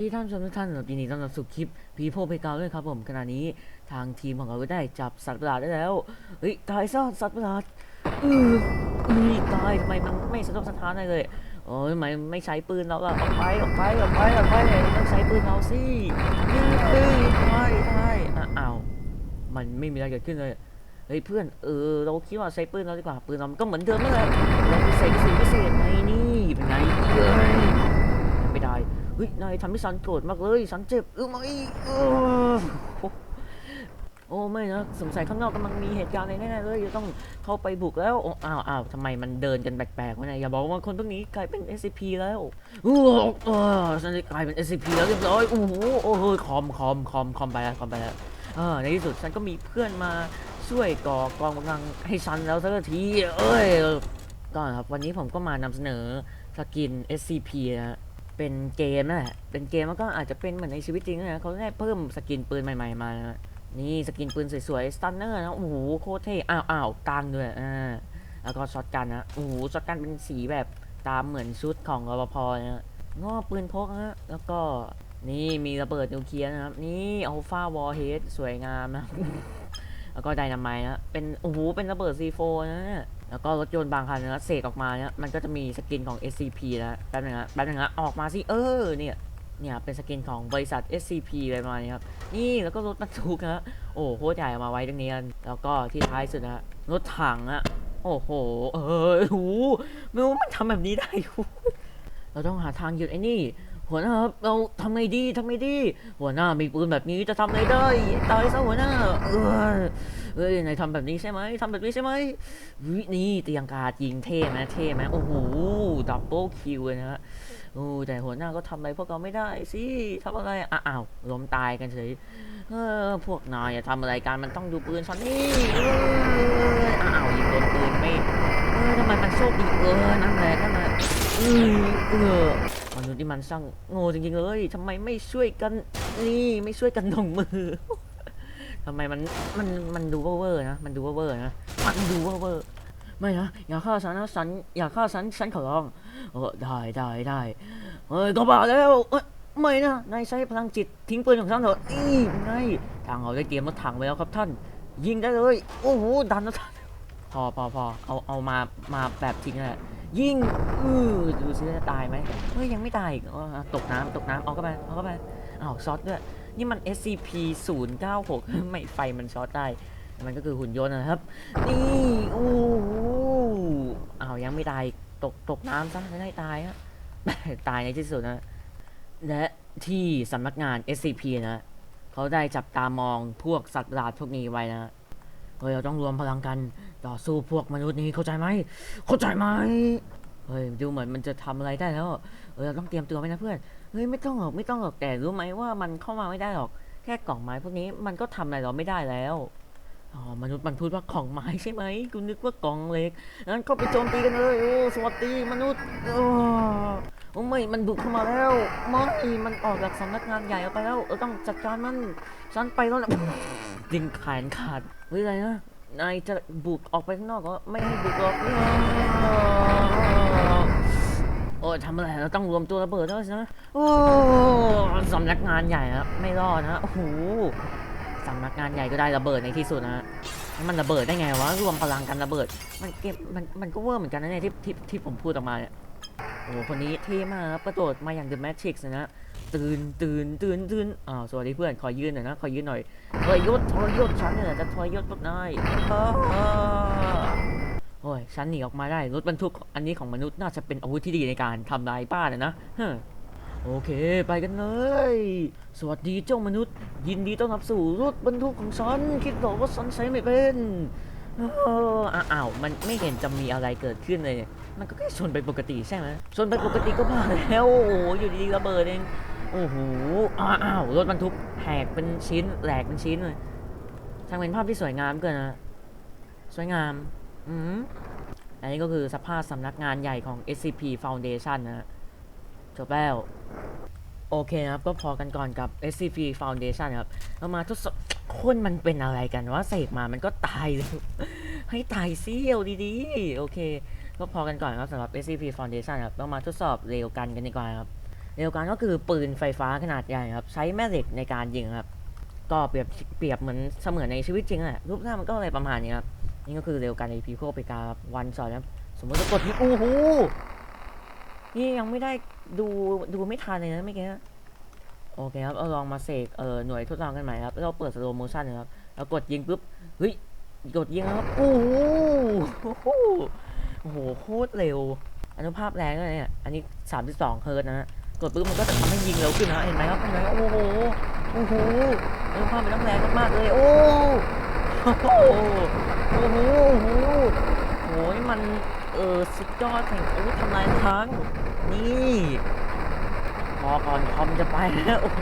ที่ท่านชมทุกท่านยินดีต้อนรับสู่คลิปพีโพเพกาด้วยครับผมขณะนี้ทางทีมของเราก็ได้จับสัตว์ประหลาดได้แล้วเฮ้ยตายซะสัตว์ประหลาดอืออือตายทำไมมันไม่สะทกสะท้านอะไรเลยโอ้ยทำไมไม่ใช้ปืนเราล่ะออกไปออกไปออกไปออกไปต้องใช้ปืนเราสิยืดปืนใช่ใช่อ้าวมันไม่มีอะไรเกิดขึ้นเลยเฮ้ยเพื่อนเออเราคิดว่าใช้ปืนเราดีกว่าปืนเราก็เหมือนเดิมนั่นแหละเราพิเศษสิ่งพิเศษไงนี่เป็นไงเอ้ยไม่ ฮ้ยนายทำให้สันโกรธมากเลยสันเจ็บเออไม่เออโอ้ไม่นะสงสัยข้างนอกกำลังมีเหตุการณ์อะไรแน่ๆเลยจะต้องเข้าไปบุกแล้วอ้าวอ้าวทำไมมันเดินกันแปลกๆวะเนี่ยอย่าบอกว่าคนพวกนี้กลายเป็น SCP แล้วอู้เออฉันจะกลายเป็น SCP แล้วเรียบร้อยโอ้โหโอ้โหคอมคอมคอมคอมไปแล้วคอมไปแล้วเออในที่สุดฉันก็มีเพื่อนมาช่วยก่อกองกำลังให้ฉันแล้วสักทีเอ้ยก็ครับวันนี้ผมก็มานำเสนอสกิน SCP นะ เป็นเกมนั่นแหละเป็นเกมแล้วก็อาจจะเป็นเหมือนในชีวิตจริงนะเขาได้เพิ่มสกินปืนใหม่ ๆ มานะนี่สกินปืนสวยๆสตันเนอร์นะ โอ้โหโคตรเท่ อ้าวอ้าวตังด้วยอ่าแล้วก็ช็อตกันนะ โอ้โหช็อตกันเป็นสีแบบตามเหมือนชุดของรปภนะงอปืนพกนะแล้วก็นี่มีระเบิดนิวเคลียร์นะครับ นี่อัลฟาวอร์เฮดสวยงามนะ แล้วก็ไดนามต์นะ เป็น โอ้โห เป็นระเบิด C4 นะเนี่ย แล้วก็รถยนต์บางคันนะเสกออกมาเนี่ยมันก็จะมีสกินของ SCP แล้วแป๊บนึงนะแป๊บนึงนะออกมาสิเออเนี่ยเนี่ยเป็นสกินของบริษัท SCP อะไรประมาณนี้ครับ นี่แล้วก็รถบรรทุกนะโอ้โคตรใหญ่เอามาไว้ตรงนี้กันแล้วก็ที่ท้ายสุดนะรถถังอะโอ้โห เออโอ้โหไม่รู้มันทำแบบนี้ได้เราต้องหาทางหยุดไอ้นี่ หัวหน้าครับเราทำไงดีทำไงดี หัวหน้ามีปืนแบบนี้จะทำไงได้ตายซะหัวหน้าเออ เอ้ยนายทำแบบนี้ใช่ไหมทำแบบนี้ใช่ไหมวินี่เตียงกาดยิงเท่ไหมเท่ไหมโอ้โหดับเบิลคิวเลยนะฮะโอ้แต่หัวหน้าก็ทำอะไรพวกเราไม่ได้สิทำอะไรอะอ้าวล้มตายกันเฉยเออพวกนายอย่าทำอะไรกันมันต้องดูปืนฉันนี่เอออ้าวยิงโดนปืนไม่เออทำไมมันโชคดีเออนั่นแหละนั่นแหละอือเออมนุษย์ที่มันช่างโง่จริงๆเลยทำไมไม่ช่วยกันนี่ไม่ช่วยกันลงมือ ทำไมมันมันมันดูเวอร์นะมันดูเวอร์นะมันดูเวอร์ไม่นะอย่าฆ่าฉันนะฉันอย่าฆ่าฉันฉันขอร้องเออได้ได้ได้เฮ้ยก็บ้าแล้วเอ้ยไม่นะนายใช้พลังจิตทิ้งปืนของฉันเถอะนี่ไงทางเราได้เตรียมรถถังไว้แล้วครับท่าน ยิงได้เลย โอ้โหดันนะท่านพอพอพอเอาเอามามาแบบทิ้งแหละยิงอือดูซิจะตายไหมเฮ้ยยังไม่ตายอีกตกน้ำตกน้ำเอาเข้าไปเอาเข้าไปอ้าวช็อตด้วย นี่มัน SCP 0 9 6 ไม่ไฟมันช็อตได้ มันก็คือหุ่นยนต์นะครับ นี่อู้หูอ้ายังไม่ตายตกตกน้ำซะไม่ได้ตายฮะตายในที่สุดนะ และที่สำนักงาน SCP นะเขาได้จับตามองพวกสัตว์ประหลาดพวกนี้ไว้นะเฮ้ยเราต้องรวมพลังกันต่อสู้พวกมนุษย์นี้เข้าใจไหม เข้าใจไหม เฮ้ยดูเหมือนมันจะทำอะไรได้แล้ว เออเราต้องเตรียมตัวไว้นะเพื่อน เฮ้ยไม่ต้องหรอกไม่ต้องหรอกแต่รู้ไหมว่ามันเข้ามาไม่ได้หรอก แค่กล่องไม้พวกนี้มันก็ทำอะไรเราไม่ได้แล้ว อ๋อมนุษย์มันพูดว่ากล่องไม้ใช่ไหมกูนึกว่ากล่องเหล็กงั้นก็ไปโจมตีกันเลยโอ้สวัสดีมนุษย์โอ้โอ้ไม่มันบุกเข้ามาแล้วไม่มันออกจากสำนักงานใหญ่ออกไปแล้วเราต้องจัดการมันฉันไปแล้วนะดึงแขนขาดเฮ้ยอะไรนะ นายจะบุกออกไปข้างนอกก็ไม่ให้บุกหรอกโอ้ยทำอะไรเราต้องรวมตัวระเบิดด้วยนะโอ้สำนักงานใหญ่นะไม่รอดนะโอ้โหสำนักงานใหญ่ก็ได้ระเบิดในที่สุดนะแล้วมันระเบิดได้ไงวะรวมพลังกันระเบิด มันเก็บมันมันก็เวอร์เหมือนกันนะเนี่ยที่ที่ที่ผมพูดออกมาเนี่ยโอ้โหคนนี้เท่มากครับกระโดดมาอย่าง The Matrix นะ ตื่นตื่นตื่นตื่นอ้าวสวัสดีเพื่อนขอยืนหน่อยนะขอยืนหน่อยทรยศทรยศฉันเนี่ยจะทรยศพวกนายอ้าวโอ้ยฉันหนีออกมาได้รถบรรทุกอันนี้ของมนุษย์น่าจะเป็นอาวุธที่ดีในการทำลายป้านะนะฮะโอเคไปกันเลย สวัสดีเจ้ามนุษย์ ยินดีต้อนรับสู่รถบรรทุกของฉัน คิดหรอว่าฉันใช้ไม่เป็นเอออ้าวมันไม่เห็นจะมีอะไรเกิดขึ้นเลยเนี่ยมันก็แค่ชนไปปกติใช่ไหมชนไปปกติก็บ้าแล้วโอ้โหอยู่ดีๆระเบิดเอง โอ้โห อ้าวรถบรรทุกแหกเป็นชิ้น แหลกเป็นชิ้นเลยช่างเป็นภาพที่สวยงามเกินนะ สวยงาม อืมอันนี้ก็คือสภาพสำนักงานใหญ่ของ SCP Foundation นะจบแล้ว โอเคนะครับ ก็พอกันก่อนกับ SCP Foundation ครับ เรามาทดสอบคนมันเป็นอะไรกันว่าเสกมามันก็ตายเลย ให้ตายเสี้ยวดีๆ โอเค ก็พอกันก่อนครับสำหรับ SCP Foundation ครับ เรามาทดสอบเร็วกันกันดีกว่าครับ เร็วกันก็คือปืนไฟฟ้าขนาดใหญ่ครับ ใช้แม่เหล็กในการยิงครับ ก็เปรียบเปรียบเหมือนเสมือนในชีวิตจริงอะรูปร่างมันก็เลยประมาณนี้ครับ นี่ก็คือเร็วกันในพีโคไปกาวันสอนครับ สมมติจะกดที่โอ้โหนี่ยังไม่ได้ดูดูไม่ทันเลยนะเมื่อกี้โอเคครับ เอาลองมาเสกเออหน่วยทดลองกันใหม่ครับแล้วเราเปิดสโลโมชั่นนะครับแล้วกดยิงปุ๊บ เฮ้ย กดยิงครับ โอ้โหโอ้โห โคตรเร็ว อนุภาพแรงเลยเนี่ย อันนี้ 32 เฮิร์ตนะฮะ กดปุ๊บมันก็จะทำให้ยิงเร็วขึ้นนะเห็นไหมครับเห็นไหมครับโอ้โหโอ้โหอนุภาพมันต้องแรงมากๆเลยโอ้โอ้โหโอ้โหโอ้โหโอ้ยมันเออสุดยอดแห่งอาวุธทำลายล้างนี่พอก่อนคอมจะไปแล้วโอ้โห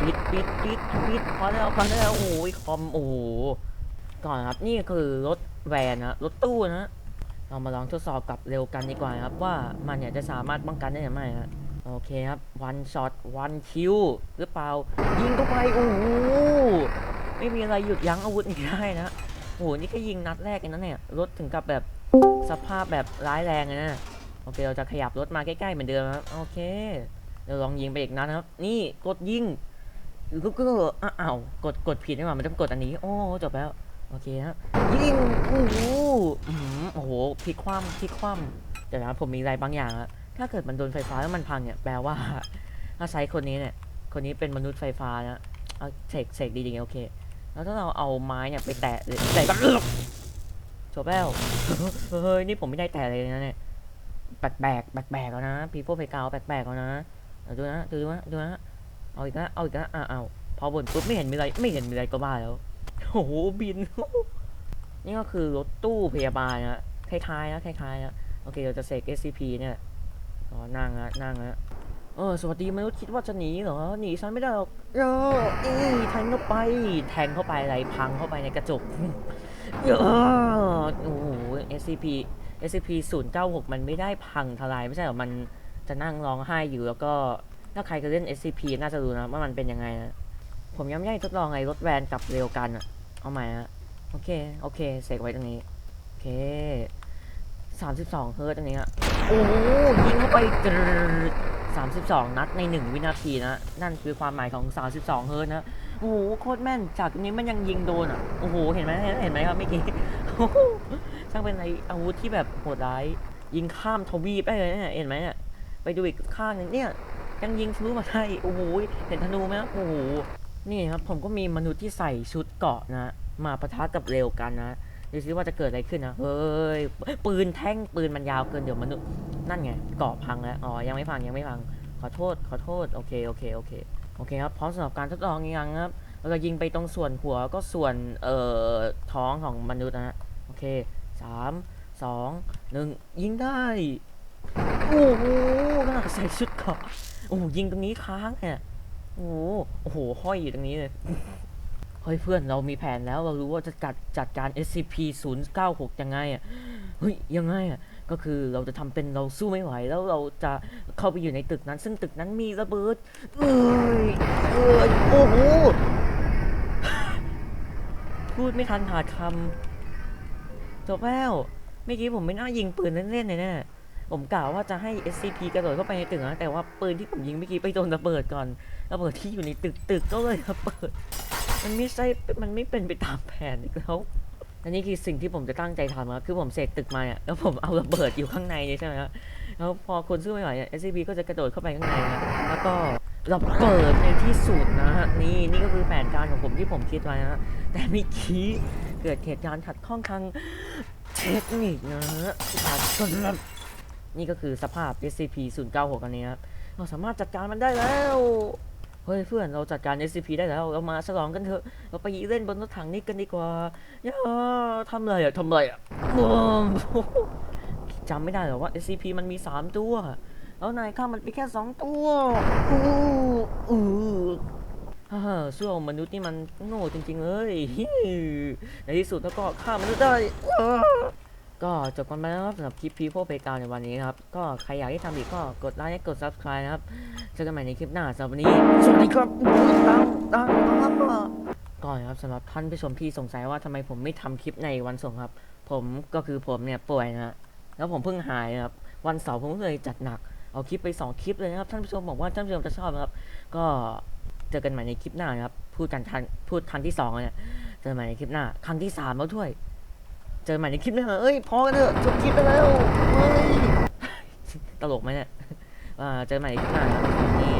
ปิดปิดปิดปิดพอแล้วพอแล้วโอ้ยคอมโอ้โหก่อนครับนี่คือรถแวนนะรถตู้นะเรามาลองทดสอบกับเร็วกันดีกว่าครับว่ามันเนี่ยจะสามารถป้องกันได้หรือไม่ฮะ โอเคครับ one shot one kill หรือเปล่า ยิงเข้าไปโอ้โหไม่มีอะไรหยุดยั้งอาวุธนี้ได้นะโอ้โหนี่แค่ยิงนัดแรกเองนะเนี่ยรถถึงกับแบบสภาพแบบร้ายแรงเลยนะโอเคเราจะขยับรถมาใกล้ๆเหมือนเดิมครับโอเคเราลองยิงไปอีกนัดนะครับ นี่กดยิงก็ก็อ้าวกดกดผิดนี่หว่ามันต้องกดอันนี้ โอ้จบแล้วโอเคครับยิงโอ้โหโอ้โหพลิกคว่ำพลิกคว่ำเดี๋ยวนะผมมีอะไรบางอย่างอะ ถ้าเกิดมันโดนไฟฟ้าแล้วมันพังเนี่ยแปลว่าถ้าใช้คนนี้เนี่ย คนนี้เป็นมนุษย์ไฟฟ้านะเอาเสกเสกดีๆโอเค แล้วถ้าเราเอาไม้เนี่ยไปแตะหรือแตะก็จบแล้วเฮ้ยนี่ผมไม่ได้แตะเลยนะเนี่ยแปลกแปลกแปลกแปลกๆแล้วนะพีโป้ไฟกาวแปลกแปลกแล้วนะดูนะดูนะดูนะเอาอีกนะเอาอีกนะอ่าเอาพอบนปุ๊บไม่เห็นมีอะไรไม่เห็นมีอะไรก็บ้าแล้วโอ้โหบิน นี่ก็คือรถตู้พยาบาลนะคล้ายๆนะคล้ายๆนะโอเคเราจะเสก SCP เนี่ย อ๋อนั่งนะนั่งนะเออสวัสดีมนุษย์คิดว่าจะหนีเหรอหนีฉันไม่ได้หรอกเอออีแทงเข้าไป แทงเข้าไปอะไรพังเข้าไปในกระจกเออโอ้โห SCP SCP 096มันไม่ได้พังทลายไม่ใช่หรอมันจะนั่งร้องไห้อยู่แล้วก็ถ้าใครเคยเล่น SCP น่าจะรู้นะว่ามันเป็นยังไงนะผมยังไม่ได้ทดลองไงรถแวนกับเร็วกันอะเอาใหม่ฮะโอเค โอเค เสกไว้ตรงนี้ โอเค สามสิบสองเฮิร์ตซ์ตรงนี้อะโอ้โหยิงเข้าไปกรึดสามสิบสองนัดในหนึ่งวินาทีนะ นั่นคือความหมายของสามสิบสองเฮิร์ตซ์นะ โอ้โห โคตรแม่น จากตรงนี้มันยังยิงโดนอะ โอ้โห เห็นไหมเห็นเห็นไหมครับเมื่อกี้โอ้โหช่างเป็นอะไรอาวุธที่แบบโหดร้าย ยิงข้ามทวีปได้เลยเนี่ยเห็นไหมเนี่ย ไปดูอีกข้างหนึงเนี่ย ยังยิงทะลุมาได้ โอ้โห เห็นธนูไหมครับ โอ้โห นี่ครับ ผมก็มีมนุษย์ที่ใส่ชุดเกราะนะ มาปะทะกับเร็วกันนะ ดูซิว่าจะเกิดอะไรขึ้นนะ เฮ้ย ปืนแท่งปืนมันยาวเกินเดี๋ยวมนุษย์ นั่นไงเกาะพังแล้ว อ๋อ ยังไม่พังยังไม่พัง ขอโทษ ขอโทษ โอเค โอเค โอเค โอเคครับ พร้อมสำหรับการทดลองยังครับ เราจะยิงไปตรงส่วนหัวก็ส่วน เอ่อ ท้องของมนุษย์นะฮะ โอเคสามสองหนึ่งยิงได้ โอ้โหขนาดใส่ชุดเกราะ โอ้ยิงตรงนี้ค้างเนี่ยโอ้โห ห้อยอยู่ตรงนี้เลย เฮ้ยเพื่อนเรามีแผนแล้วเรารู้ว่าจะจัดจัดการ SCP 0 9 6 ยังไงอะเฮ้ยยังไงอะก็คือเราจะทำเป็นเราสู้ไม่ไหว แล้วเราจะเข้าไปอยู่ในตึกนั้น ซึ่งตึกนั้นมีระเบิดเอ้ยเอ้ยโอ้โหพูดไม่ทันขาดคำจบแล้วเมื่อกี้ผมไม่น่ายิงปืนเล่นๆเลยเนี่ยผมกล่าวว่าจะให้ SCP กระโดดเข้าไปในตึกนะแต่ว่าปืนที่ผมยิงเมื่อกี้ไปโดนระเบิดก่อนระเบิดที่อยู่ในตึกตึกก็เลยระเบิด มันไม่ใช่มันไม่เป็นไปตามแผนอีกแล้วอันนี้คือสิ่งที่ผมจะตั้งใจทำครับคือผมเสกตึกมาเนี่ยแล้วผมเอาระเบิดอยู่ข้างในใช่ไหมครับแล้วพอคนสู้ไม่ไหวเนี่ย SCP ก็จะกระโดดเข้าไปข้างในนะแล้วก็ระเบิดในที่สุดนะฮะนี่นี่ก็คือแผนการของผมที่ผมคิดไว้นะแต่เมื่อกี้เกิดเหตุการณ์ขัดข้องทางเทคนิคนะฮะขาดสลับนี่ก็คือสภาพ SCP 096อันนี้ครับเราสามารถจัดการมันได้แล้ว เฮ้ยเพื่อนเราจัดการ SCP ได้แล้ว เรามาฉลองกันเถอะ เราไปเล่นบนรถถังนี้กันดีกว่าย่าทำอะไรอะทำอะไรอะจำไม่ได้หรอว่า SCP มันมี3ตัว แล้วนายข้ามันไปแค่2ตัวอู้อู้ฮ่าฮ่าสู้มนุษย์นี่มันโง่จริงๆเลย ในที่สุดแล้วก็ฆ่ามนุษย์ได้ ก็จบกันไปแล้วครับสำหรับคลิป People Playground ในวันนี้นะครับ ก็ใครอยากให้ทำอีกก็กดไลค์กด subscribe นะครับ เจอกันใหม่ในคลิปหน้าสำหรับวันนี้ สวัสดีครับตังตั้งครับก่อนครับสำหรับท่านผู้ชมที่สงสัยว่าทำไมผมไม่ทำคลิปในวันส่งครับ ผมก็คือผมเนี่ยป่วยนะแล้วผมเพิ่งหายนะครับ วันเสาร์ผมเลยจัดหนัก เอาคลิปไป 2 คลิปเลยนะครับ ท่านผู้ชมบอกว่าท่านผู้ชมจะชอบครับ ก็เจอกันใหม่ในคลิปหน้าครับ พูดกันทันพูดครั้งที่2เนี่ย เจอกันใหม่ในคลิปหน้า ครั้งที่3แล้วด้วย เจอใหม่ในคลิปหน้าเอ้ยพอกันเถอะจบคลิปไปแล้วเฮ้ยตลกไหมเนี่ยเจอใหม่ในคลิปหน้าครับนี่